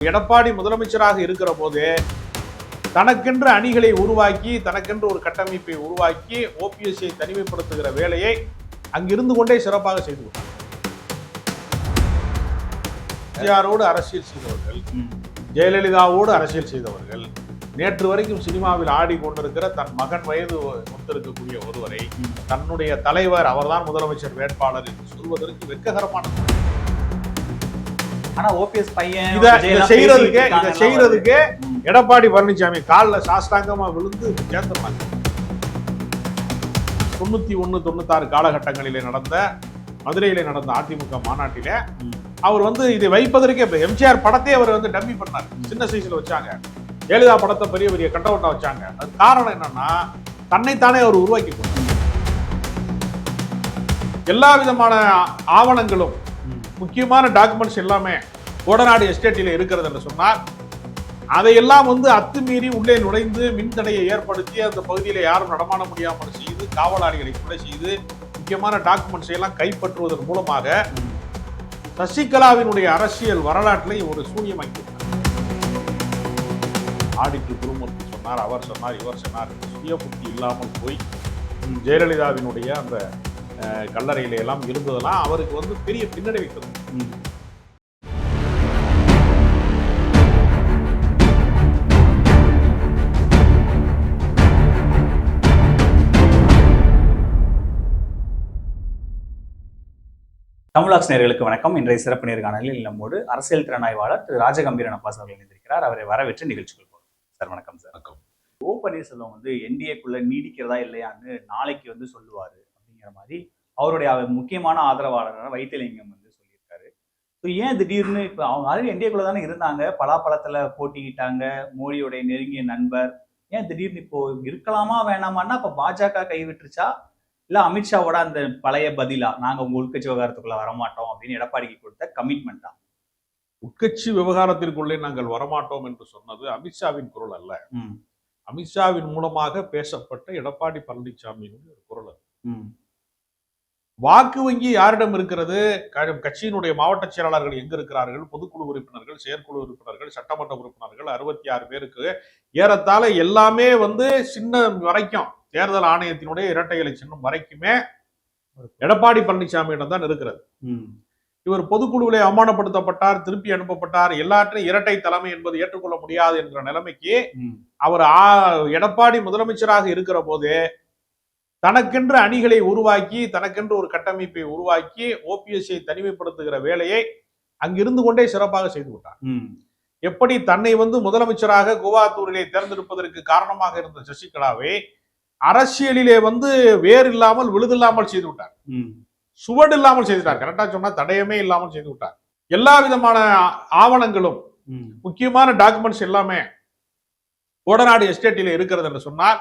எடப்பாடி முதலமைச்சராக இருக்கிற போது தனக்கென்று அணிகளை உருவாக்கி தனக்கென்று ஒரு கட்டமைப்பை உருவாக்கி ஓபிஎஸ்ஐ தனிமைப்படுத்துகிற வேலையை அங்கிருந்து கொண்டே சிறப்பாக செய்து கொண்டார். அரசியல் செய்தவர்கள் ஜெயலலிதாவோடு அரசியல் செய்தவர்கள் நேற்று வரைக்கும் சினிமாவில் ஆடி கொண்டிருக்கிற தன் மகன் வயது ஒத்திருக்கக்கூடிய ஒருவரை தன்னுடைய தலைவர் அவர்தான் முதலமைச்சர் வேட்பாளர் என்று சொல்வதற்கு வெக்ககரமான ஆனா ஓபிஎஸ் பையன் இத செய்யறதுக்கு இத செய்யறதுக்கு. எடப்பாடி பழனிசாமி காலில் சாஷ்டாங்கமா விழுந்து சேர்ந்துருந்தாங்க தொண்ணூத்தி ஒண்ணு தொண்ணூத்தாறு காலகட்டங்களிலே நடந்த மதுரையிலே நடந்த அதிமுக மாநாட்டிலே. அவர் வந்து இதை வைப்பதற்கே எம்ஜிஆர் படத்தை அவர் வந்து டம்மி பண்ணார் சின்ன சைஸ்ல வச்சாங்க ஜெயலலிதா படத்தை பெரிய பெரிய கண்டவுட்டா வச்சாங்க அது காரணம் என்னன்னா தன்னைத்தானே அவர் உருவாக்கி கொண்டார் எல்லா விதமான ஆவணங்களும். முக்கியமான டாக்குமெண்ட்ஸ் எல்லாமே கோடநாடு எஸ்டேட்டில் இருக்கிறது என்று சொன்னார் அதையெல்லாம் வந்து அத்துமீறி உள்ளே நுழைந்து மின்தடையை ஏற்படுத்தி அந்த பகுதியில் யாரும் நடமாட முடியாமல் செய்து காவலாளிகளை கொலை செய்து முக்கியமான டாக்குமெண்ட்ஸை எல்லாம் கைப்பற்றுவதன் மூலமாக சசிகலாவினுடைய அரசியல் வரலாற்றில் ஒரு சூன்யமாக்கி ஆடிட்டர் குருமூர்த்தி சொன்னார் அவர் சொன்னார் இவர் சொன்னார் சுயபுத்தி இல்லாமல் போய் ஜெயலலிதாவினுடைய அந்த கல்லறையில எல்லாம் இருந்ததெல்லாம் அவருக்கு வந்து பெரிய பின்னடைவை தந்தது ம். தமிழாக்ஸ் நேயர்களுக்கு வணக்கம். இன்றைய சிறப்பு நேர்காணலில் நம்மோடு அரசியல் திறனாய்வாளர் திரு ராஜகம்பீரன் அப்பாஸ் அவர்கள் இணைந்திருக்கிறார். அவரை வரவேற்று நிகழ்ச்சிகள் போகிறோம் சார் வணக்கம் சார். வணக்கம். ஓ பன்னீர்செல்வம் வந்து என்டிஏக்குள்ள நீடிக்கிறதா இல்லையான்னு நாளைக்கு வந்து சொல்லுவாரு. அப்படிங்கிற மாதிரி அவருடைய அவர் முக்கியமான ஆதரவாளரான வைத்தியலிங்கம் வந்து சொல்லியிருக்காரு. ஸோ ஏன் திடீர்னு இப்போ அவங்க ஆல்ரெடி என்டிஏக்குள்ள தானே இருந்தாங்க. பலாப்பழத்துல போட்டிக்கிட்டாங்க மோடியோடைய நெருங்கிய நண்பர். ஏன் திடீர்னு இப்போ இருக்கலாமா வேணாமான்னா இப்போ பாஜக கைவிட்டுருச்சா இல்ல அமித்ஷாவோட அந்த பழைய பதிலா நாங்க உங்க உள்கட்சி விவகாரத்துக்குள்ள வரமாட்டோம் அப்படின்னு எடப்பாடிக்கு கொடுத்த கமிட்மெண்டா உட்கட்சி விவகாரத்திற்குள்ளே நாங்கள் வரமாட்டோம் என்று சொன்னது அமித்ஷாவின் குரல் அல்ல. அமித்ஷாவின் மூலமாக பேசப்பட்ட எடப்பாடி பழனிசாமியினுடைய ஒரு குரல் அது. வாக்கு வங்கி யாரிடம் இருக்கிறது? கட்சியினுடைய மாவட்ட செயலாளர்கள் எங்க இருக்கிறார்கள்? பொதுக்குழு உறுப்பினர்கள் செயற்குழு உறுப்பினர்கள் சட்டமன்ற உறுப்பினர்கள் அறுபத்தி ஆறு பேருக்கு ஏறத்தாழ எல்லாமே வந்து சின்ன வரைக்கும் தேர்தல் ஆணையத்தினுடைய இரட்டை இலை சின்னம் வரைக்குமே எடப்பாடி பழனிசாமியிடம் தான் இருக்கிறது. இவர் பொதுக்குழுவிலே அவமானப்படுத்தப்பட்டார் திருப்பி அனுப்பப்பட்டார் எல்லாற்றையும் இரட்டை தலைமை என்பது ஏற்றுக்கொள்ள முடியாது என்ற நிலைமைக்கு அவர் எடப்பாடி முதலமைச்சராக இருக்கிற போது தனக்கென்று அணிகளை உருவாக்கி தனக்கென்று ஒரு கட்டமைப்பை உருவாக்கி ஓபிஎஸ்ஐ தனிமைப்படுத்துகிற வேலையை அங்கிருந்து கொண்டே சிறப்பாக செய்து விட்டார். எப்படி தன்னை வந்து முதலமைச்சராக குவாத்தூரிலே தேர்ந்தெடுப்பதற்கு காரணமாக இருந்த சசிகலாவை அரசியலிலே வந்து வேர் இல்லாமல் விழுதில்லாமல் செய்து விட்டார். சுவடு இல்லாமல் செய்துட்டார் கரெக்டா சொன்னா தடயமே இல்லாமல் செய்து விட்டார். எல்லா விதமான ஆவணங்களும் முக்கியமான டாக்குமெண்ட்ஸ் எல்லாமே கோடநாடு எஸ்டேட்டில் இருக்கிறது என்று சொன்னால்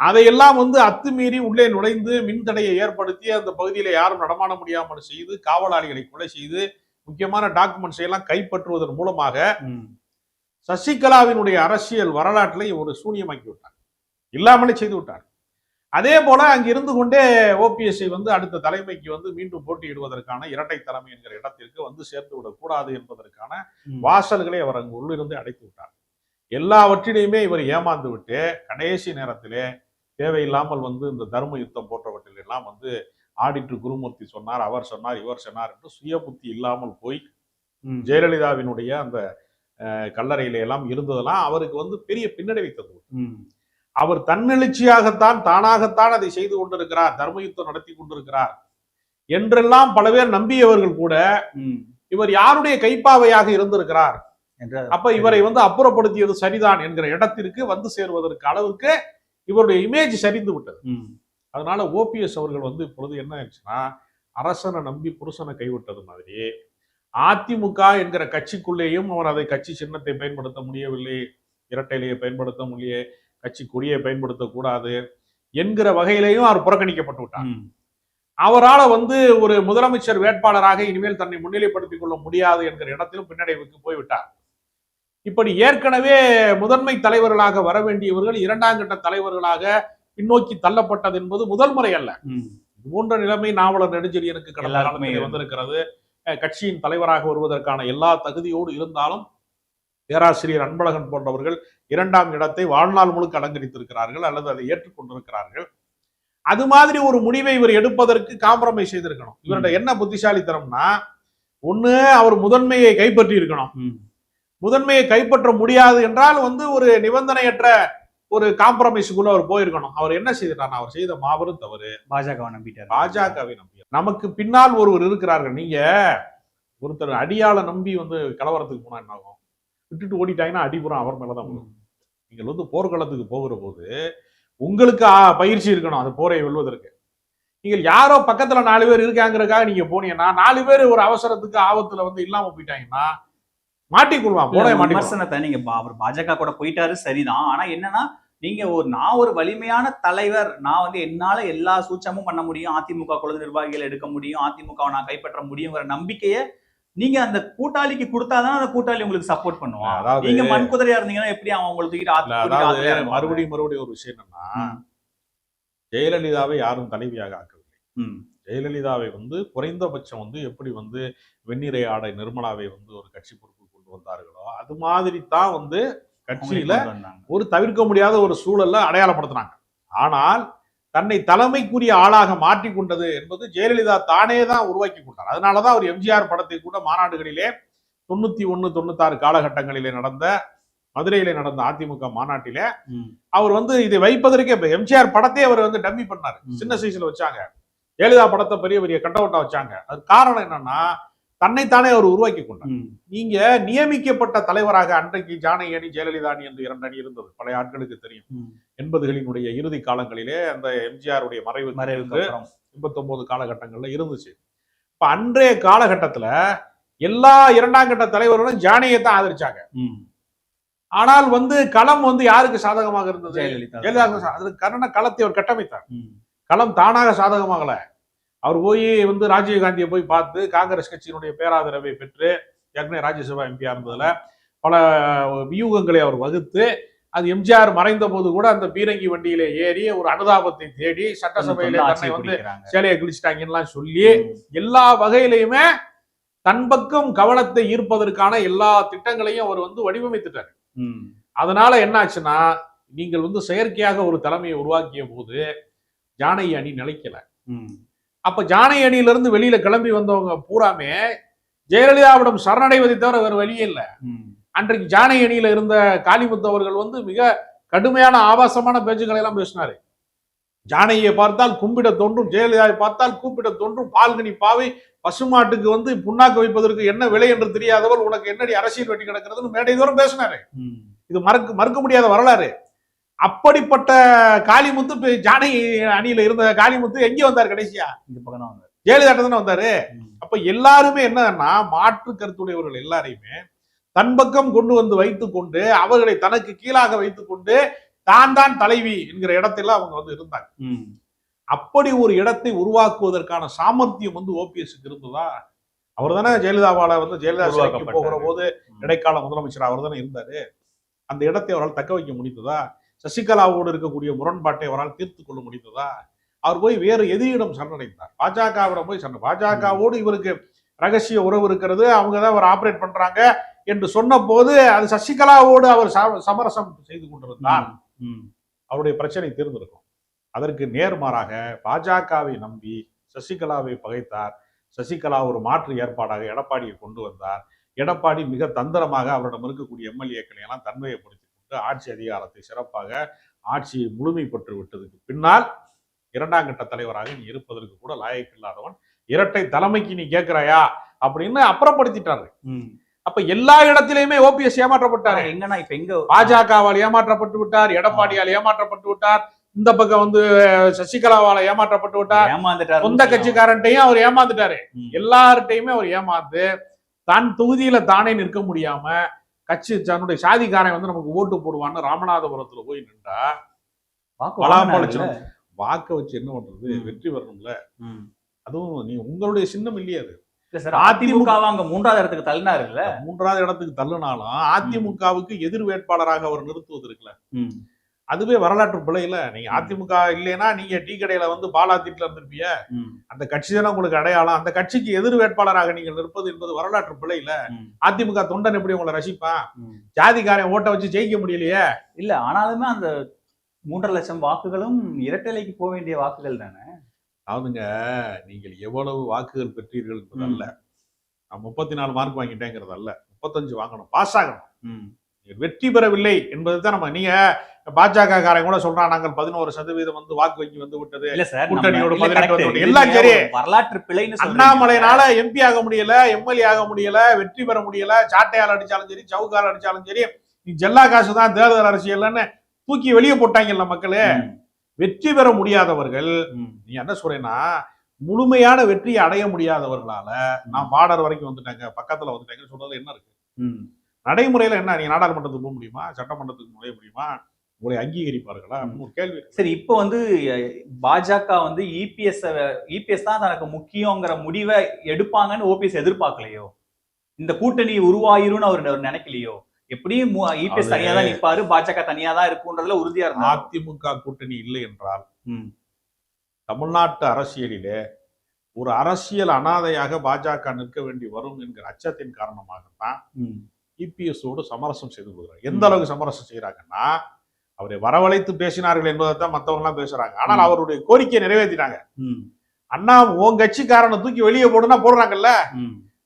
அதையெல்லாம் வந்து அத்துமீறி உள்ளே நுழைந்து மின்தடையை ஏற்படுத்தி அந்த பகுதியில் யாரும் நடமாட முடியாமல் செய்து காவலாளிகளை கொலை செய்து முக்கியமான டாக்குமெண்ட்ஸ் எல்லாம் கைப்பற்றுவதன் மூலமாக சசிகலாவினுடைய அரசியல் வரலாற்றில் ஒரு சூன்யமாக்கி விட்டார். இல்லாமலே செய்து விட்டார். அதே போல அங்க இருந்து கொண்டே ஓபிஎஸ்ஐ வந்து அடுத்த தலைமைக்கு வந்து மீண்டும் போட்டியிடுவதற்கான இரட்டை தலைமை என்கிற இடத்திற்கு வந்து சேர்த்து விடக்கூடாது என்பதற்கான வாசல்களை அவர் அங்கு உள்ளிருந்து அடைத்து விட்டார். எல்லாவற்றிலையுமே இவர் ஏமாந்து விட்டு கடைசி நேரத்திலே தேவையில்லாமல் வந்து இந்த தர்ம யுத்தம் போன்றவற்றில் எல்லாம் வந்து ஆடிட்டர் குருமூர்த்தி சொன்னார் அவர் சொன்னார் இவர் சொன்னார் என்று சுய புத்தி இல்லாமல் போய் ஜெயலலிதாவினுடைய அந்த கல்லறையில எல்லாம் இருந்ததெல்லாம் அவருக்கு வந்து பெரிய பின்னடைவை தந்தது. அவர் தன்னெழுச்சியாகத்தான் தானாகத்தான் அதை செய்து கொண்டிருக்கிறார் தர்ம யுத்தம் நடத்தி கொண்டிருக்கிறார் என்றெல்லாம் பல பேர் நம்பியவர்கள் கூட இவர் யாருடைய கைப்பாவையாக இருந்திருக்கிறார்? அப்ப இவரை வந்து அப்புறப்படுத்தியது சரிதான் என்கிற இடத்திற்கு வந்து சேருவதற்கு அளவுக்கு இவருடைய இமேஜ் சரிந்து விட்டது. அதனால ஓபிஎஸ் அவர்கள் வந்து இப்பொழுது என்ன ஆயிடுச்சுன்னா அரசனை நம்பி புருஷனை கைவிட்டது மாதிரி அதிமுக என்கிற கட்சிக்குள்ளேயும் அவர் அதை கட்சி சின்னத்தை பயன்படுத்த முடியவில்லை இரட்டையிலேயே பயன்படுத்த முடிய கட்சி கொடியை பயன்படுத்தக்கூடாது என்கிற வகையிலையும் அவர் புறக்கணிக்கப்பட்டு விட்டார். அவரால வந்து ஒரு முதலமைச்சர் வேட்பாளராக இனிமேல் தன்னை முன்னிலைப்படுத்திக் கொள்ள முடியாது என்கிற இடத்திலும் பின்னடைவுக்கு போய்விட்டார். இப்படி ஏற்கனவே முதன்மை தலைவர்களாக வர வேண்டியவர்கள் இரண்டாம் கட்ட தலைவர்களாக பின்னோக்கி தள்ளப்பட்டது என்பது முதல் முறை அல்ல. போன்ற நிலைமை நாவலர் நெடுஞ்செழியனுக்கு கடந்த காலத்தில். வந்திருக்கிறது. கட்சியின் தலைவராக வருவதற்கான எல்லா தகுதியோடு இருந்தாலும் பேராசிரியர் அன்பழகன் போன்றவர்கள் இரண்டாம் இடத்தை வாழ்நாள் முழுக்க அலங்கரித்திருக்கிறார்கள் அல்லது அதை ஏற்றுக்கொண்டிருக்கிறார்கள். அது மாதிரி ஒரு முடிவை இவர் எடுப்பதற்கு காம்ப்ரமைஸ் செய்திருக்கணும். இவருடைய என்ன புத்திசாலித்தனம்னா ஒண்ணு அவர் முதன்மையை கைப்பற்றி இருக்கணும். முதன்மையை கைப்பற்ற முடியாது என்றால் வந்து ஒரு நிபந்தனையற்ற ஒரு காம்ப்ரமைஸுக்குள்ள அவர் போயிருக்கணும். அவர் என்ன செய்தார் அவர் செய்த மாபெரும் தவறு. பாஜகவை நம்பிட்டாரு. பாஜகவை நம்பி நமக்கு பின்னால் ஒருவர் இருக்கிறார்கள். நீங்க ஒருத்தர் அடியாள நம்பி வந்து கலவரத்துக்கு போனா என்ன ஆகும்? விட்டுட்டு ஓடிட்டாங்கன்னா அடிபுறம் அவர் மேலதான் விழும். ம். நீங்கள் வந்து போர்க்களத்துக்கு போகிற போது உங்களுக்கு பயிற்சி இருக்கணும். அந்த போரை வெல்வதற்கு. நீங்கள் யாரோ பக்கத்துல நாலு பேர் இருக்காங்கிறதுக்காக நீங்க போனீங்கன்னா நாலு பேர் ஒரு அவசரத்துக்கு ஆபத்துல வந்து இல்லாம போயிட்டாங்கன்னா மாட்டிக்கொள்வான் மாட்டிக்கொள்வான் விமர்சனத்தை நீங்க அவர் பாஜக கூட போயிட்டாரு சரிதான் ஆனா என்னன்னா நீங்க ஒரு நான் ஒரு வலிமையான தலைவர் நான் வந்து என்னால எல்லா சூச்சமும் பண்ண முடியும் அதிமுக குழந்தை நிர்வாகிகள் எடுக்க முடியும் அதிமுகவை நான் கைப்பற்ற முடியுங்கிற நம்பிக்கையை நீங்க அந்த கூட்டாளிக்கு கொடுத்தாதான் அந்த கூட்டாளி உங்களுக்கு சப்போர்ட் பண்ணுவான் நீங்க மண்குதிரையா இருந்தீங்கன்னா எப்படி அவன் உங்களுக்கு? மறுபடியும் மறுபடியும் ஒரு விஷயம் என்னன்னா. ஜெயலலிதாவை யாரும் தலைவியாக ஆக்கவில்லை. ஜெயலலிதாவை வந்து குறைந்தபட்சம் வந்து எப்படி வந்து வெண்ணிறை ஆடை நிர்மலாவை வந்து ஒரு கட்சி பொறுப்பு கொண்டு வந்தார்களோ அது மாதிரி தான் வந்து கட்சியில. ஒரு தவிர்க்க முடியாத ஒரு சூழல்ல அடையாளப்படுத்தினாங்க ஆனால் தன்னை தலைமைக்குரிய ஆளாக மாற்றிக் கொண்டது என்பது ஜெயலலிதா தானே தான் உருவாக்கி கொண்டார் அதனாலதான் அவர் எம்ஜிஆர் படத்தை கூட மாநாடுகளிலே தொண்ணூத்தி ஒண்ணு தொண்ணூத்தாறு காலகட்டங்களிலே நடந்த மதுரையிலே நடந்த அதிமுக மாநாட்டிலே. அவர் வந்து இதை வைப்பதற்கே எம்ஜிஆர் படத்தை அவர் வந்து டம்மி பண்ணாரு. சின்ன சைஸ்ல வச்சாங்க ஜெயலலிதா படத்தை பெரிய பெரிய கட்டவுட்டா வச்சாங்க அது காரணம் என்னன்னா தன்னைத்தானே அவர் உருவாக்கி கொண்டார். நீங்க நியமிக்கப்பட்ட தலைவராக அன்றைக்கு ஜானகி அணி ஜெயலலிதா அணி என்று இரண்டு அணி இருந்தது பழைய ஆட்களுக்கு தெரியும் ம். எண்பதுகளினுடைய இறுதி காலங்களிலே அந்த எம்ஜிஆருடைய மறைவு மறைவுக்கு மறைவு. எண்பத்தொன்பது காலகட்டங்கள்ல இருந்துச்சு இப்ப அன்றைய காலகட்டத்துல எல்லா இரண்டாம் கட்ட தலைவர்களும் ஜானகியை தான் ஆதரிச்சாங்க. ஆனால் வந்து களம் வந்து யாருக்கு சாதகமாக இருந்தது ஜெயலலிதா ஜெயலலிதா அதற்கு காரணம் களத்தை அவர் கட்டமைத்தார். களம் தானாக சாதகமாகல அவர் போய் வந்து ராஜீவ்காந்தியை போய் பார்த்து காங்கிரஸ் கட்சியினுடைய பேராதரவை பெற்று ஏற்கனவே ராஜ்யசபா எம்பியா இருந்ததுல பல வியூகங்களை அவர் வகுத்து அது எம்ஜிஆர் மறைந்த போது கூட அந்த பீரங்கி வண்டியிலே ஏறி ஒரு அனுதாபத்தை தேடி சட்டசபையிலே தன்னை வந்து. சேலையை கிழிச்சிட்டாங்கலாம் சொல்லி. எல்லா வகையிலையுமே தன் பக்கம் கவனத்தை ஈர்ப்பதற்கான எல்லா திட்டங்களையும் அவர் வந்து வடிவமைத்துட்டார். அதனால என்ன ஆச்சுன்னா நீங்கள் வந்து செயற்கையாக ஒரு தலைமையை உருவாக்கிய போது ஜானகி அணி நிலைக்கல. அப்ப ஜானகி அணியிலிருந்து வெளியில கிளம்பி வந்தவங்க பூராமே ஜெயலலிதாவிடம் சரணடைவதை தவிர வேறு வழியே இல்லை. அன்றைக்கு ஜானகி அணியில இருந்த காளிமுத்து அவர்கள் வந்து மிக கடுமையான ஆபாசமான பேச்சுக்களை எல்லாம் பேசினாரு ஜானகியை பார்த்தால் கும்பிட தோன்றும் ஜெயலலிதாவை பார்த்தால் கூப்பிட தோன்றும் பால்கனி பாவை பசுமாட்டுக்கு வந்து புண்ணாக்கு வைப்பதற்கு என்ன விலை என்று தெரியாதவர் உனக்கு என்னடி அரசியல் வெட்டி கிடக்கிறதுன்னு மேடை தோறும் பேசினாரு. இது மறக்க மறுக்க முடியாத வரலாறு அப்படிப்பட்ட காளிமுத்து இப்ப ஜானகி அணியில இருந்த காளிமுத்து எங்கே வந்தார் கடைசியா இந்த பக்கம் தான் வந்தாரு. ஜெயலலிதா தானே வந்தாரு. அப்ப எல்லாருமே என்னன்னா மாற்று கருத்துடையவர்கள் எல்லாரையுமே தன் பக்கம் கொண்டு வந்து வைத்துக் கொண்டு அவர்களை தனக்கு கீழாக வைத்துக் கொண்டு தான் தான் தலைவி என்கிற இடத்துல அவங்க வந்து இருந்தாங்க. அப்படி ஒரு இடத்தை உருவாக்குவதற்கான சாமர்த்தியம் வந்து ஓபிஎஸ்க்கு இருந்ததா அவர் தானே ஜெயலலிதாவால வந்து ஜெயலலிதா. போகிற போது. இடைக்கால முதலமைச்சர் அவர் தானே இருந்தாரு அந்த இடத்தை அவரால் தக்க வைக்க முடிந்ததா சசிகலாவோடு இருக்கக்கூடிய முரண்பாட்டை அவரால் தீர்த்து கொள்ள முடிந்ததா? அவர் போய் வேறு எதிரியிடம் சரணடைந்தார். பாஜகவிடம் போய் சரண பாஜகவோடு இவருக்கு ரகசிய உறவு இருக்கிறது. அவங்க தான் அவர் ஆபரேட் பண்றாங்க என்று சொன்ன போது அது சசிகலாவோடு அவர் சமரசம் செய்து கொண்டிருந்தார். அவருடைய பிரச்சனை தீர்ந்திருக்கும். அதற்கு நேர்மாறாக பாஜகவை நம்பி சசிகலாவை பகைத்தார். சசிகலா ஒரு மாற்று ஏற்பாடாக எடப்பாடியை கொண்டு வந்தார். எடப்பாடி மிக தந்திரமாக அவரிடம் இருக்கக்கூடிய எம்எல்ஏக்களை எல்லாம் தன்மையப்படுத்திக் கொண்டு ஆட்சி அதிகாரத்தை சிறப்பாக ஆட்சியை முழுமைப்பட்டு விட்டதுக்கு பின்னால் இரண்டாம் கட்ட தலைவராக நீ இருப்பதற்கு கூட லாயக்கில்லாதவன் இரட்டை தலைமைக்கு நீ கேட்கிறாயா அப்படின்னு அப்புறப்படுத்திட்டாரு. அப்ப எல்லா இடத்திலையுமே ஓபிஎஸ் ஏமாற்றப்பட்டாரு. எங்கன்னா இப்ப எங்க பாஜகவால் ஏமாற்றப்பட்டு விட்டார் எடப்பாடியால் ஏமாற்றப்பட்டு விட்டார் இந்த பக்கம் வந்து சசிகலாவால ஏமாற்றப்பட்டு விட்டார். ஏமாந்துட்டாரு சொந்த கட்சிக்காரன்ட்டையும் அவர் ஏமாந்துட்டாரு. எல்லார்ட்டையுமே அவர் ஏமாந்து தன் தொகுதியில தானே நிற்க முடியாம கட்சி தன்னுடைய சாதிக்காரன் வந்து நமக்கு ஓட்டு போடுவான்னு ராமநாதபுரத்துல போய் நின்றா வாக்கு பலாப்பழ வாங்கினாருல்ல? சின்னம் வாக்க வச்சு என்ன பண்றது. வெற்றி வரணும்ல ம். அதுவும் நீ உங்களுடைய சின்னம் இல்லையே அது இல்ல சார் அதிமுக அங்க மூன்றாவது இடத்துக்கு தள்ளினாரு இல்ல மூன்றாவது இடத்துக்கு தள்ளினாலும் அதிமுகவுக்கு எதிர் வேட்பாளராக அவர் நிறுத்துவது இருக்குல்ல. அதுவே வரலாற்று பிழையில நீங்க அதிமுக இல்லைன்னா நீங்க டீ கடையில வந்து பாலா தீட்டுல இருந்திருப்பீங்க. அந்த கட்சி தானே உங்களுக்கு அடையாளம். அந்த கட்சிக்கு எதிர் வேட்பாளராக நீங்கள் நிற்பது என்பது வரலாற்று ம், அதிமுக தொண்டன் எப்படி உங்களை ரசிப்பான். ஜாதிக்காரன் ஓட்ட வச்சு ஜெயிக்க முடியலையே? இல்ல ஆனாலுமே அந்த மூன்றரை லட்சம் வாக்குகளும் இரட்டலைக்கு போக வேண்டிய வாக்குகள் தானே? அதாவதுங்க நீங்கள் எவ்வளவு வாக்குகள் பெற்றீர்கள் என்பது அல்ல. நான் முப்பத்தி நாலு மார்க் வாங்கிட்டேங்கிறது அல்ல. முப்பத்தஞ்சு வாங்கணும் பாஸ் ஆகணும். வெற்றி பெறவில்லை என்பது தான் நம்ம நீங்க பாஜக காரன் கூட சொல்றான் நாங்கள் பதினோரு சதவீதம் வந்து வாக்கு வங்கி வந்து விட்டது. இல்ல சார் கூட்டணியோட பதினெட்டு எல்லாம் சரி. வரலாற்று சொல்றீங்க. அண்ணாமலைனால எம்பி ஆக முடியல எம்எல்ஏ ஆக முடியல வெற்றி பெற முடியல சாட்டையால் அடிச்சாலும் சரி சவுக்கால் அடிச்சாலும் சரி நீ ஜெல்லா காசு தான் தேர்தல் அரசியல்னு தூக்கி வெளியே போட்டாங்கல்ல மக்களே. வெற்றி பெற முடியாதவர்கள் நீ என்ன சொல்றேன்னா முழுமையான வெற்றியை அடைய முடியாதவர்களால நான் பார்டர் வரைக்கும் வந்துட்டாங்க பக்கத்துல வந்துட்டாங்கன்னு சொல்றது என்ன இருக்கு. நடைமுறையில என்ன நீங்க நாடாளுமன்றத்துக்கு போக முடியுமா? சட்டமன்றத்துக்கு நுழைய முடியுமா? உங்களை அங்கீகரிப்பார்களா? ஒரு கேள்வி. சரி இப்போ வந்து பாஜக வந்து இபிஎஸ் இபிஎஸ் தான் தனக்கு முக்கியங்கிற முடிவை எடுப்பாங்கன்னு ஓபிஎஸ் எதிர்பார்க்கலையோ? இந்த கூட்டணி உருவாயிரும்னு அவர் நினைக்கலையோ? எப்படியும் இபிஎஸ் தனியா தான் நிப்பாரு பாஜக தனியா தான் இருக்குன்றதுல உறுதியா இருந்தாரு? அதிமுக கூட்டணி இல்லை என்றால் தமிழ்நாட்டு அரசியலிலே ஒரு அரசியல் அனாதையாக பாஜக நிற்க வேண்டி வரும் என்கிற அச்சத்தின் காரணமாகத்தான் இபிஎஸோடு சமரசம் செய்து கொள்கிறார். எந்த அளவுக்கு சமரசம் செய்யறாங்கன்னா அவரை வரவழைத்து பேசினார்கள் என்பதைத்தான் மத்தவங்க எல்லாம் பேசுறாங்க. ஆனால். அவருடைய கோரிக்கையை நிறைவேற்றினாங்க ம், அண்ணா உன் கட்சிக்காரனை தூக்கி வெளியே போடுனா போடுறாங்கல்ல?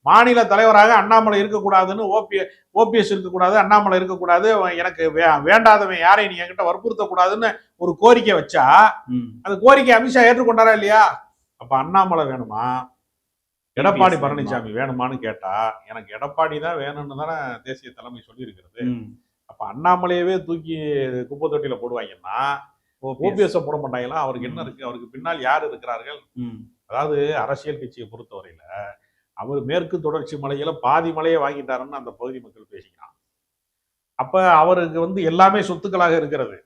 மாநில தலைவராக அண்ணாமலை இருக்கக்கூடாதுன்னு ஓபி ஓபிஎஸ் இருக்கக்கூடாது அண்ணாமலை இருக்கக்கூடாது எனக்கு வே- வேண்டாதவன் யாரையும் நீ என்கிட்ட வற்புறுத்தக்கூடாதுன்னு ஒரு கோரிக்கை வச்சா. அந்த கோரிக்கை அமித்ஷா ஏற்றுக்கொண்டாரா இல்லையா? அப்ப அண்ணாமலை வேணுமா? எடப்பாடி? பழனிசாமி வேணுமான்னு கேட்டா எனக்கு எடப்பாடி தான் வேணும்னு தானே தேசிய தலைமை சொல்லி இருக்கிறது ம். அப்ப அண்ணாமலையவே தூக்கி குப்பை தொட்டியில போடுவாங்கன்னா. ஓபிஎஸ். போட மாட்டாங்களா? அவருக்கு என்ன இருக்கு? அவருக்கு பின்னால் யார் இருக்கிறார்கள்? அதாவது அரசியல் கட்சியை பொறுத்தவரையில அவர் மேற்கு தொடர்ச்சி மலையில பாதி மலையை வாங்கிட்டாருன்னு அந்த பகுதி மக்கள் பேசிக்கிறான். அப்ப அவருக்கு வந்து எல்லாமே சொத்துக்களாக இருக்கிறது.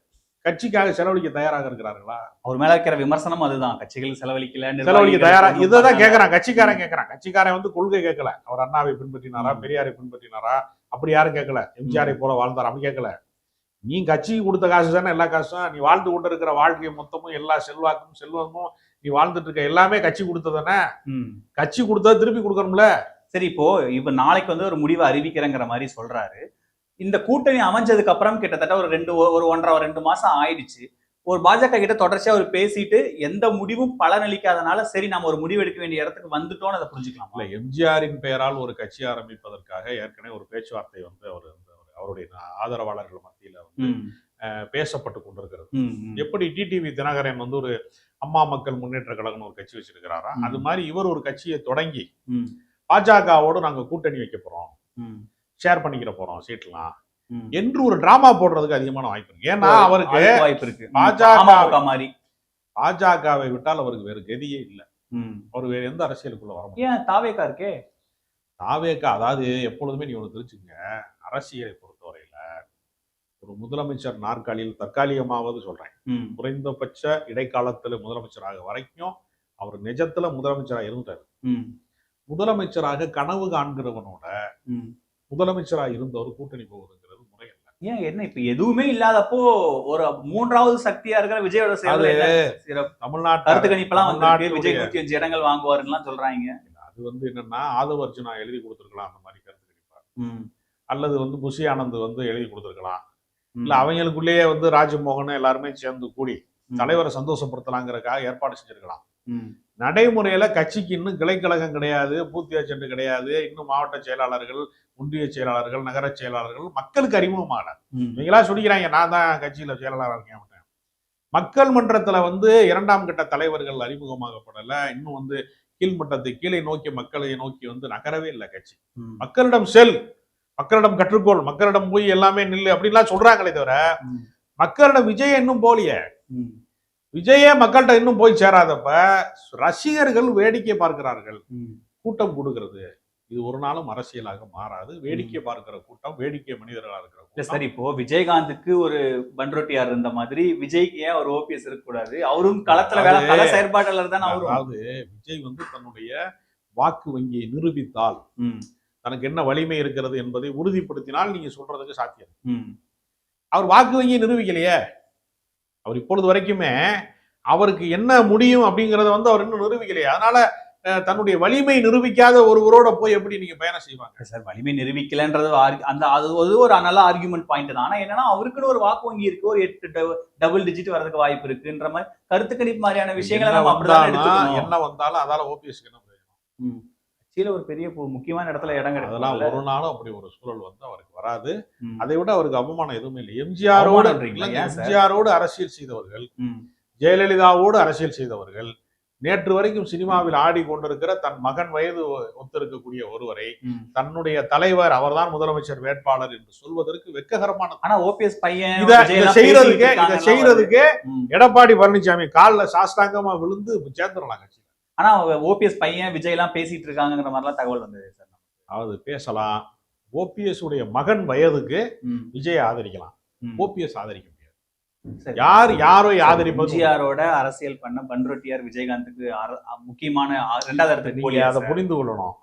கட்சிக்காக செலவழிக்க தயாராக இருக்கிறார்களா? அவர் மேல இருக்கிற விமர்சனம் அதுதான். கட்சிகள் செலவழிக்கல செலவழிக்க தயாரா ஒண்ணும் இதை தான் பண்ணல. கேட்கறான் கட்சிக்காரன் கேட்கறான் கட்சிக்காரன் வந்து கொள்கை கேட்கல அவர் அண்ணாவை பின்பற்றினாரா. பெரியாரை பின்பற்றினாரா? அப்படி யாரும் கேட்கல எம்ஜிஆரை போல வாழ்ந்தார் அப்படி கேட்கல நீ கட்சிக்கு கொடுத்த காசு தானே எல்லா காசும்? நீ வாழ்ந்து கொண்டு இருக்கிற வாழ்க்கை மொத்தமும் எல்லா செல்வாக்கும் செல்வமும் நீ வாழ்ந்துட்டு இருக்க எல்லாமே கட்சி கொடுத்ததானே. கட்சி கொடுத்தா திருப்பி கொடுக்கணும்ல? சரி இப்போ இப்ப நாளைக்கு வந்து ஒரு முடிவை அறிவிக்கிறேங்கிற மாதிரி சொல்றாரு. இந்த கூட்டணி அமைஞ்சதுக்கு அப்புறம் கிட்டத்தட்ட ஒரு ரெண்டு ஒரு ஒன்றரை ரெண்டு மாசம் ஆயிடுச்சு. ஒரு பாஜக கிட்ட தொடர்ச்சியா அவர் பேசிட்டு எந்த முடிவும் பலனளிக்காதனால சரி நம்ம ஒரு முடிவு எடுக்க வேண்டிய இடத்துக்கு வந்துட்டோம்னு அதை புரிஞ்சுக்கலாம்? இல்ல எம்ஜிஆரின் பெயரால் ஒரு கட்சி ஆரம்பிப்பதற்காக ஏற்கனவே ஒரு பேச்சுவார்த்தை வந்து அவர் அவருடைய ஆதரவாளர்கள் மத்தியில வந்து பேசப்பட்டு கொண்டிருக்கிறது. எப்படி டிடிவி தினகரன் வந்து ஒரு அம்மா மக்கள் முன்னேற்ற கழகம்னு ஒரு கட்சி வச்சிருக்கிறாரா. அது மாதிரி இவர் ஒரு கட்சியை தொடங்கி பாஜகவோடு நாங்க கூட்டணி வைக்க போறோம். ஷேர் பண்ணிக்கிற போறோம் சீட்லாம் என்று ஒரு டிராமா போடுறதுக்கு அதிகமான வாய்ப்பு இருக்கு. ஏன்னா அவருக்கு வாய்ப்பு இருக்கு. பாஜக மாதிரி. பாஜகவை விட்டால் அவருக்கு வேறு கதியே இல்லை. அவர் வேற எந்த அரசியலுக்குள்ள வர ஏன் தாவேக்கா இருக்கே? தாவேக்கா அதாவது எப்பொழுதுமே நீ ஒன்று தெரிஞ்சுங்க அரசியலை பொறுத்தவரையில ஒரு முதலமைச்சர் நாற்காலியில் தற்காலிகமாவது சொல்றேன். குறைந்தபட்ச இடைக்காலத்துல முதலமைச்சராக வரைக்கும் அவர் நிஜத்துல முதலமைச்சராக இருந்தார் ம். முதலமைச்சராக கனவு காண்கிறவனோட. முதலமைச்சராக இருந்தவர் கூட்டணி போவதுங்கிறது முறை அல்ல ஏன் என்ன இப்ப எதுவுமே இல்லாதப்போ ஒரு மூன்றாவது சக்தியா இருக்கிற விஜயோட? தமிழ்நாட்டு கருத்து கணிப்பெல்லாம் வந்து விஜய் நூத்தி அஞ்சு இடங்கள் வாங்குவாருன்னு சொல்றாங்க. அது வந்து என்னன்னா ஆதவ அர்ஜுனா எழுதி கொடுத்துருக்கலாம் அந்த மாதிரி கருத்து கணிப்பார். அல்லது வந்து புஷி ஆனந்த் வந்து எழுதி கொடுத்துருக்கலாம். இல்ல அவங்களுக்குள்ளேயே வந்து ராஜமோகன் எல்லாருமே சேர்ந்து கூடி தலைவரை சந்தோஷப்படுத்தலாங்கிறதுக்காக ஏற்பாடு செஞ்சிருக்கலாம். நடைமுறையில கட்சிக்கு இன்னும் கிளைக்கழகம் கிடையாது பூத்தி ஏஜென்ட் கிடையாது. இன்னும் மாவட்ட செயலாளர்கள் ஒன்றிய செயலாளர்கள் நகர செயலாளர்கள் மக்களுக்கு அறிமுகமான இவங்களா சொல்லிக்கிறாங்க நான் தான் கட்சியில செயலாளராக இருக்கேன். மக்கள் மன்றத்துல வந்து இரண்டாம் கட்ட தலைவர்கள் அறிமுகமாகப்படல. இன்னும் வந்து கீழ்மட்டத்தை கீழே நோக்கி மக்களை நோக்கி வந்து நகரவே இல்லை கட்சி. மக்களிடம் செல் மக்களிடம் கற்றுக்கொள் மக்களிடம் போய் எல்லாமே நில்லு அப்படின்லாம் சொல்றாங்களே தவிர மக்களிடம் விஜய் இன்னும் போலியே விஜயே மக்கள்கிட்ட இன்னும் போய் சேராதப்ப ரசிகர்கள் வேடிக்கை பார்க்கிறார்கள். கூட்டம் கொடுக்கிறது இது ஒரு நாளும் அரசியலாக மாறாது. வேடிக்கை பார்க்கிற கூட்டம் வேடிக்கை மனிதர்களாக இருக்கிற சார் இப்போ விஜயகாந்துக்கு ஒரு பன்ரொட்டியார் இருந்த மாதிரி விஜய்க்கு ஏன் ஒரு ஓபிஎஸ் இருக்கக்கூடாது? அவரும் களத்துல வேலை கள செயற்பாட்டாளர் தானே அவரும். அதாவது விஜய் வந்து தன்னுடைய வாக்கு வங்கியை நிரூபித்தால் தனக்கு என்ன வலிமை இருக்கிறது என்பதை உறுதிப்படுத்தினால் நீங்க சொல்றதுக்கு சாத்தியம். அவர் வாக்கு வங்கியை நிரூபிக்கலையே. அவர் இப்பொழுது வரைக்குமே அவருக்கு என்ன முடியும் அப்படிங்கறத வந்து அவர் இன்னும் நிரூபிக்கலையே. அதனால தன்னுடைய வலிமை நிரூபிக்காத ஒருவரோட போய் எப்படி நீங்க பயணம் செய்வாங்க? சார் வலிமை நிரூபிக்கலன்றது அந்த அது ஒரு நல்ல ஆர்குமெண்ட் பாயிண்ட் தான். ஆனா என்னன்னா அவருக்குன்னு ஒரு வாக்கு வங்கி இருக்கு. ஒரு எட்டு டபுள் டிஜிட் வரதுக்கு வாய்ப்பு இருக்குன்ற மாதிரி கருத்து கணிப்பு மாதிரியான விஷயங்களை நம்ம அப்படிதான் என்ன வந்தாலும் அதால ஓபிஎஸ்க்கு என்ன பிரயோஜனம். கட்சியில ஒரு பெரிய முக்கியமான இடத்துல இடம் அதெல்லாம் கிடைக்கும் ஒரு நாளும் அப்படி ஒரு சூழல் வந்து அவருக்கு வராது. அதை விட அவருக்கு அவமானம் எதுவுமே இல்லை எம்ஜிஆரோடு? எம்ஜிஆரோடு அரசியல் செய்தவர்கள். ஜெயலலிதாவோடு அரசியல் செய்தவர்கள் நேற்று வரைக்கும் சினிமாவில் ஆடி கொண்டிருக்கிற தன் மகன் வயது ஒத்திருக்கக்கூடிய ஒருவரை. தன்னுடைய தலைவர் அவர்தான் முதலமைச்சர் வேட்பாளர் என்று சொல்வதற்கு வெட்ககரமான ஆனா ஓபிஎஸ் பையன் இத செய்யறதுக்கு இத செய்யறதுக்கு. எடப்பாடி பழனிசாமி காலில் சாஸ்தாங்கமா விழுந்து சேர்ந்துடலாம் கட்சி ஆனா ஓபிஎஸ் பையன் விஜய் எல்லாம் பேசிட்டு இருக்காங்கிற மாதிரிலாம் தகவல் வந்தது சார் அதாவது பேசலாம் ஓபிஎஸ் உடைய மகன் வயதுக்கு. விஜயை ஆதரிக்கலாம். ஓபிஎஸ் ஆதரிக்க முடியாது. யார் யாரோ ஆதரிப்பது எம்ஜிஆரோட அரசியல் பண்ண பன்ருட்டியார் விஜயகாந்துக்கு முக்கியமான ஆ- ரெண்டாவது இடத்துக்கு அதை? புரிந்து கொள்ளணும்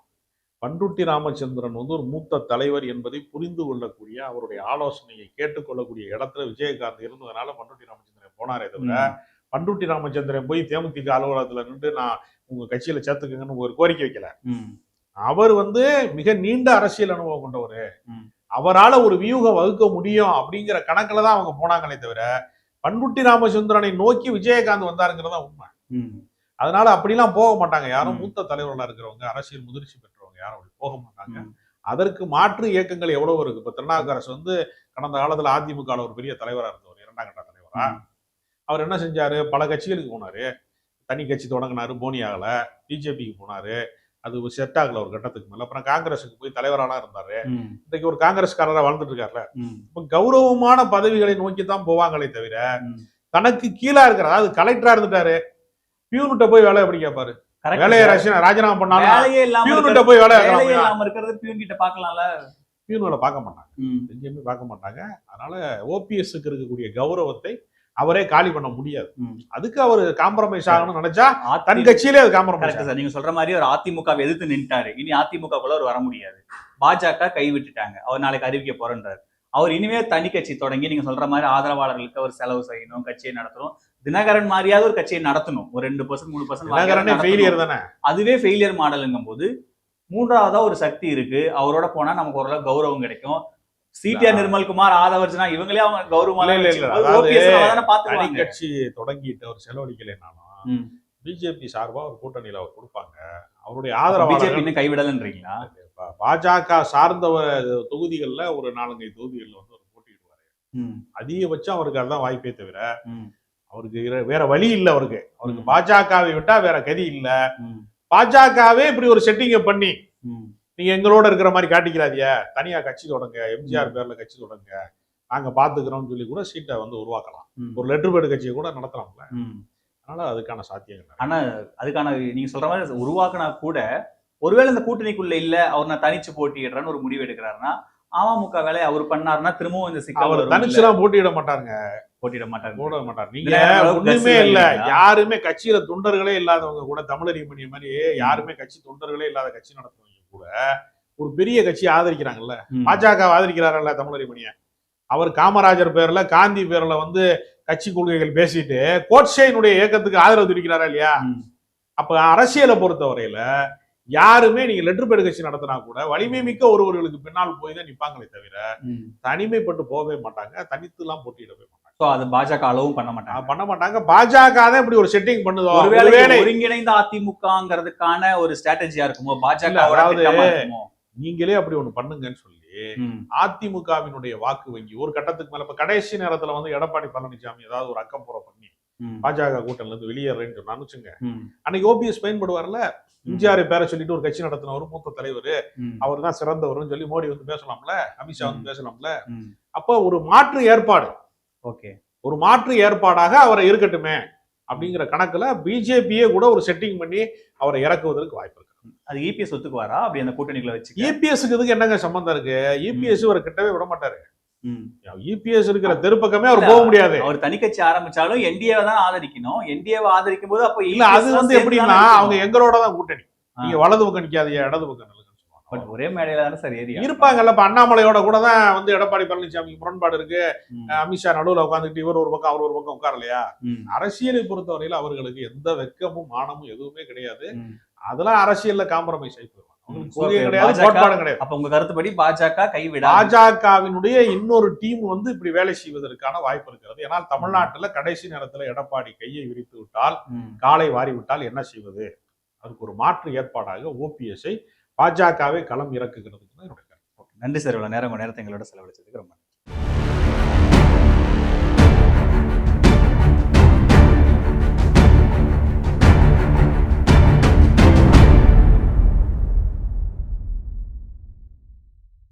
பண்டுட்டி ராமச்சந்திரன் வந்து ஒரு மூத்த தலைவர் என்பதை புரிந்து கொள்ளக்கூடிய அவருடைய ஆலோசனையை கேட்டுக்கொள்ளக்கூடிய இடத்துல விஜயகாந்த் இருந்ததுனால பண்டுட்டி ராமச்சந்திரன் போனாரே தவிர ம். பண்டுட்டி ராமச்சந்திரன் போய் தேமுதிக அலுவலகத்துல நின்று நான் உங்க கட்சியில சேர்த்துக்கங்கன்னு ஒரு கோரிக்கை வைக்கல. அவர் வந்து மிக நீண்ட அரசியல் அனுபவம் கொண்டவர். அவரால ஒரு வியூகம் வகுக்க முடியும் அப்படிங்கிற கணக்குல தான் அவங்க போனாங்களே தவிர பண்ருட்டி ராமச்சந்திரனை நோக்கி விஜயகாந்த் வந்தாருங்கிறதா உண்மை. அதனால அப்படிலாம் போக மாட்டாங்க யாரும். மூத்த தலைவர்களா இருக்கிறவங்க அரசியல் முதிர்ச்சி பெற்றவங்க யாரும் அப்படி போக மாட்டாங்க. அதற்கு மாற்று இயக்கங்கள் எவ்வளவு இருக்கு இப்ப திருநாவுக்கரசு வந்து கடந்த காலத்துல அதிமுக ஒரு பெரிய தலைவரா இருந்தவர் இரண்டாம் கட்ட தலைவரா. அவர் என்ன செஞ்சாரு பல கட்சிகளுக்கு போனாரு தனி கட்சி தொடங்கினாரு போனி ஆகல. பிஜேபிக்கு போனாரு. அது செட் ஆகல ஒரு கட்டத்துக்கு மேல. அப்புறம் காங்கிரஸுக்கு போய் தலைவராலாம் இருந்தாரு. ம். இன்னைக்கு ஒரு காங்கிரஸ்காரரா வாழ்ந்துட்டு இருக்காருல்ல ம். இப்ப கௌரவமான பதவிகளை நோக்கி தான் போவாங்களே தவிர. தனக்கு கீழா இருக்கிற அதாவது கலெக்டரா இருந்துட்டாரு. பியூனுட்ட போய் வேலை எப்படி கேட்பாரு? வேலையை ராஜினாமா பண்ணாலும் இருக்கிறது- போய் வேலை இல்லாம இருக்கிறது பியூன் கிட்ட பாக்கலாம்ல பியூனுகளை பார்க்க மாட்டாங்க. எங்கேயுமே பார்க்க மாட்டாங்க. அதனால ஓபிஎஸ்க்கு இருக்கக்கூடிய கௌரவத்தை அவரே காலி பண்ண முடியாது. அதுக்கு அவர் காம்ப்ரமைஸ் ஆகணும்னு நினைச்சா தன் கட்சியிலே அது காம்ப்ரமைஸ் சார் நீங்க சொல்ற மாதிரி ஒரு அதிமுக எதிர்த்து நின்ட்டாரு. இனி அதிமுக குள்ள அவர் வர முடியாது. பாஜக கை விட்டுட்டாங்க. அவர் நாளைக்கு அறிவிக்க போறன்றாரு. அவர் இனிமே தனி கட்சி தொடங்கி நீங்க சொல்ற மாதிரி ஆதரவாளர்களுக்கு அவர் செலவு செய்யணும் கட்சியை நடத்தணும். தினகரன் மாதிரியாவது ஒரு கட்சியை நடத்தணும். ஒரு ரெண்டு பர்சன்ட் மூணு தினகரனே பர்சன்ட் ஃபெயிலியர் தானே? அதுவே ஃபெயிலியர் மாடலுங்கும் போது மூன்றாவதா ஒரு சக்தி இருக்கு. அவரோட போனா நமக்கு ஓரளவு கௌரவம் கிடைக்கும். சிடிஆர் நிர்மல்குமார் ஆதவர்ஜனா இவங்களே அவங்க கௌரவமா இல்ல, இல்ல, இல்ல. வச்சுக்கும்போது அதாவது OPS ல தானே தனி பாத்துக்குவாங்க கட்சி தொடங்கிட்டு அவர் செலவழிக்கலைனாலும். பிஜேபி சார்பா ஒரு கூட்டணியில அவர் கொடுப்பாங்க. அவருடைய பிஜேபி ஆதரவாளர்கள் இன்னும் கைவிடலன்றீங்களா? பாஜக சார்ந்தவர் தொகுதிகள்ல ஒரு நாலஞ்சு தொகுதிகள்ல வந்து அவர் போட்டியிடுவாரு. அதிகபட்சம் அவருக்கு அதுதான் வாய்ப்பே தவிர அவருக்கு வேற வழி இல்ல அவருக்கு. அவருக்கு. பாஜகவை விட்டா வேற கதி இல்ல. பாஜகவே இப்படி ஒரு செட்டிங்க பண்ணி. நீங்க எங்களோட இருக்கிற மாதிரி காட்டிக்கிறாதிய? தனியா கட்சி தொடங்க எம்ஜிஆர் பேர்ல கட்சி தொடங்க. நாங்க பாத்துக்கிறோம்னு சொல்லி கூட சீட்டை வந்து உருவாக்கலாம். ஒரு லெட்டர் பேர்டு கட்சியை கூட நடத்தலாம்ல. அதனால அதுக்கான சாத்தியங்கள். ஆனா அதுக்கான நீங்க சொல்ற மாதிரி உருவாக்குனா கூட ஒருவேளை இந்த கூட்டணிக்குள்ள இல்ல அவர் நான் தனிச்சு போட்டியிடுறேன்னு ஒரு முடிவு எடுக்கிறாருன்னா அமமுக வேலையை அவர் பண்ணாருன்னா திரும்பவும் இந்த சிக்கல்? தனிச்சுலாம் போட்டியிட மாட்டாருங்க. போட்டியிட மாட்டாரு போட மாட்டார். நீங்க ஒண்ணுமே இல்ல? யாருமே கட்சியில தொண்டர்களே இல்லாதவங்க கூட தமிழறிமணி மாதிரி யாருமே கட்சி தொண்டர்களே இல்லாத கட்சி நடத்துறவங்க கூட ஒரு பெரிய கட்சி ஆதரிக்கிறாங்கல்ல. பாஜக ஆதரிக்கிறாரல்ல தமிழறிமணிய அவர் காமராஜர் பேர்ல காந்தி பேர்ல வந்து கட்சி கொள்கைகள் பேசிட்டு கோட்சேனுடைய இயக்கத்துக்கு ஆதரவு தெரிவிக்கிறாரா இல்லையா. அப்ப அரசியலை பொறுத்தவரையில யாருமே நீங்க லெட்டர் பேடு கட்சி நடத்தினா கூட வலிமை மிக்க ஒருவர்களுக்கு பின்னால் போய் தான் நிப்பாங்களே தவிர. தனிமைப்பட்டு போகவே மாட்டாங்க தனித்து எல்லாம் போட்டியிடவே மாட்டாங்க So, அது பாஜக அளவும் பண்ண மாட்டாங்க பண்ண மாட்டாங்க பாஜக தான் இப்படி ஒரு செட்டிங் பண்ணுதோ ஒருவேளை ஒருங்கிணைந்த அதிமுகங்கிறதுக்கான ஒரு ஸ்ட்ராட்டஜியா இருக்குமோ பாஜக அதாவது- நீங்களே அப்படி ஒண்ணு பண்ணுங்கன்னு சொல்லி. அதிமுகவினுடைய வாக்கு வங்கி ஒரு கட்டத்துக்கு மேல இப்ப கடைசி நேரத்துல வந்து எடப்பாடி பழனிசாமி ஏதாவது ஒரு அக்கப்புறம் பண்ணி ம். பாஜக கூட்டணில இருந்து வெளியேறேன்னு சொன்னா வச்சுங்க ம். அன்னைக்கு ஓபிஎஸ் பயன்படுவார்ல எம்ஜிஆர் பேரை சொல்லிட்டு ஒரு கட்சி நடத்தின ஒரு மூத்த தலைவர். அவர் தான் சிறந்தவர்னு சொல்லி மோடி வந்து பேசலாம்ல? அமித்ஷா வந்து. பேசலாம்ல. அப்ப ஒரு மாற்று ஏற்பாடு. ஓகே. ஒரு மாற்று ஏற்பாடாக அவரை இருக்கட்டுமே அப்படிங்கிற கணக்குல பிஜேபியே கூட ஒரு செட்டிங் பண்ணி அவரை இறக்குவதற்கு வாய்ப்பு இருக்கு. அது இபிஎஸ் ஒத்துக்குவாரா? அப்படி அந்த கூட்டணிக்குள்ள வச்சு இபிஎஸ்க்கு இதுக்கு என்னங்க சம்பந்தம் இருக்கு? இபிஎஸ் இவரை கிட்டவே விட மாட்டாரு. இபிஎஸ் இருக்கிற தெருப்பக்கமே அவர் போக முடியாது. அவர் தனி கட்சி ஆரம்பிச்சாலும் என்டிஏ தான் ஆதரிக்கணும். என்டிஏவை ஆதரிக்கும் போது அப்போ இல்ல அது வந்து எப்படின்னா அவங்க எங்களோட தான் கூட்டணி. நீங்க வலது பக்கம் நிக்காதீங்க இடது பக்கம் பட் ஒரே மேடையில தானே சார் ஏறி இருப்பாங்கல்ல இப்ப அண்ணாமலையோட கூட தான் வந்து எடப்பாடி பழனிசாமிக்கு முரண்பாடு இருக்கு. அமித்ஷா நடுவுல உட்காந்துட்டு இவர் ஒரு பக்கம் அவர் ஒரு பக்கம் உட்காரலையா? அரசியலை பொறுத்தவரையில அவர்களுக்கு எந்த வெட்கமும் மானமும் எதுவுமே கிடையாது. அதெல்லாம் அரசியல்ல காம்ப்ரமைஸ் ஆகி அப்ப உங்க கருத்துப்படி பாஜக கைவிடா. பாஜகவினுடைய இன்னொரு டீம் வந்து இப்படி வேலை செய்வதற்கான வாய்ப்பு இருக்கிறது. ஏன்னால் தமிழ்நாட்டுல கடைசி நேரத்துல எடப்பாடி கையை விரித்து விட்டால் காலை வாரி விட்டால் என்ன செய்வது? அதுக்கு ஒரு மாற்று ஏற்பாடாக ஓபிஎஸ்ஐ பாஜகவை களம் இறக்குகிறதுக்கு கருத்து. நன்றி சார் இவ்வளவு நேரம் நேரத்தை எங்களோட செலவழிச்சது